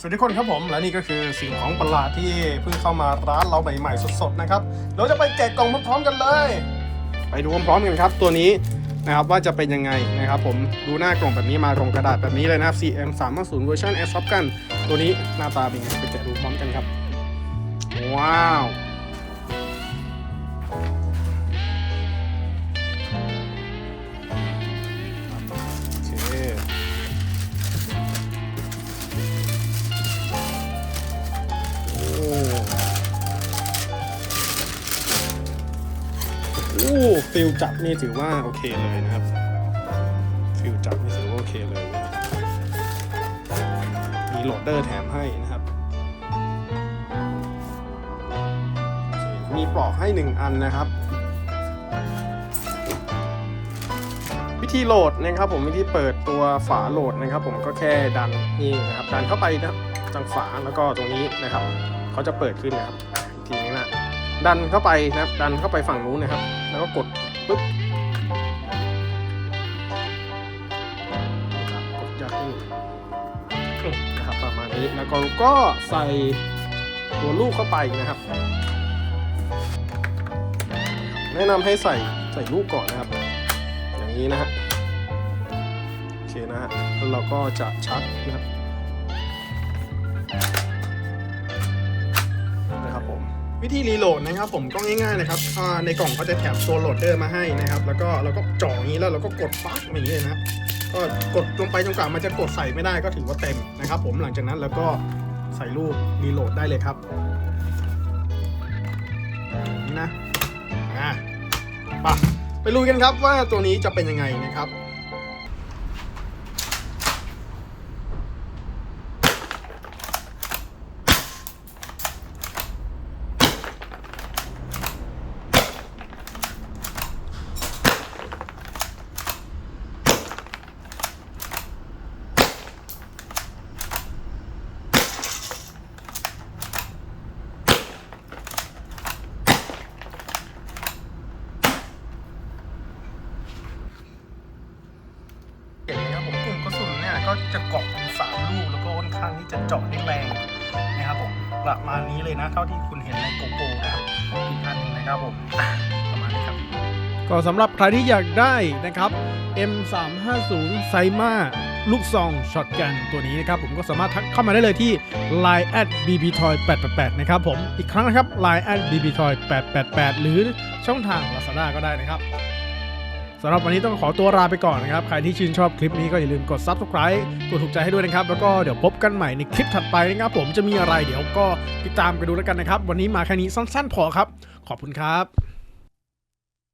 สวัสดีคนครับผมและนี่ก็คือสิ่งของประหลาดที่เพิ่งเข้ามาร้านเราใหม่ๆสดๆนะครับเราจะไปแกะกล่องพร้อมๆกันเลย ไปดูพร้อมๆกันครับ ตัวนี้นะครับว่าจะเป็นยังไงนะครับผมดูหน้ากล่องแบบนี้มาตรงกระดาษแบบนี้เลยนะครับ CM 3 5 0เวอร์ชัน S ซับกันตัวนี้หน้าตาเป็นไงไปแกะดูพร้อมกันครับ ว้าว โอ้ฟิลจับนี่ถือว่าโอเคเลยนะครับ ฟิลจับนี่ถือว่าโอเคเลย มีโหลดเดอร์แถมให้นะครับ มีปลอกให้หนึ่งอันนะครับ วิธีโหลดนะครับผมวิธีเปิดตัวฝาโหลดนะครับ ผมก็แค่ดันนี่นะครับดันเข้าไปนะครับจังฝาแล้วก็ตรงนี้นะครับเขาจะเปิดขึ้นนะครับ ดันเข้าไปนะครับ ดันเข้าไปฝั่งนู้นนะครับ แล้วก็กดปุ๊บกดยัดนี่นะครับประมาณนี้แล้วก็ก็ใส่ตัวลูกเข้าไปนะครับ แนะนำให้ใส่ใส่ลูกก่อนนะครับ อย่างนี้นะฮะโอเคนะฮะแล้วเราก็จะชัดนะครับนะครับ วิธีรีโหลดนะครับผมก็ง่ายๆนะครับอ่าในกล่องเขาจะแถมตัวโหลดเดอร์มาให้นะครับ แล้วก็เราก็จ่ออย่างนี้แล้วเราก็กดปั๊กอย่างนี้เลยนะก็กดลงไปจนกว่ามันจะกดใส่ไม่ได้ก็ถือว่าเต็มนะครับ ผมหลังจากนั้นแล้วก็ใส่รูปรีโหลดได้เลยครับนี่นะอ่าไปไปลุยกันครับว่าตัวนี้จะเป็นยังไงนะครับ เห็นไหมครับผมกลุ่มกระสุนเนี่ย ก็จะเกาะเป็นสามลูกแล้วก็ค่อนข้างที่จะเจาะได้แรงนะครับผมประมาณนี้เลยนะเท่าที่คุณเห็นในโกโปรนะครับอีกอันนึงนะครับผมประมาณนี้ครับก็สำหรับใครที่อยากได้นะครับ M350 ไซมาลูกซองช็อตกันตัวนี้นะครับผมก็สามารถทักเข้ามาได้เลยที่ Line at bbtoy 888นะครับผมอีกครั้งนะครับ Line at bbtoy 888หรือช่องทาง Lazada ก็ได้นะครับ สำหรับวันนี้ต้องขอตัวลาไปก่อนนะครับ ใครที่ชื่นชอบคลิปนี้ก็อย่าลืมกด Subscribe กดถูกใจให้ด้วยนะครับ แล้วก็เดี๋ยวพบกันใหม่ในคลิปถัดไปนะครับ ผมจะมีอะไรเดี๋ยวก็ติดตามกันดูแล้วกันนะครับ วันนี้มาแค่นี้สั้นๆพอครับ ขอบคุณครับ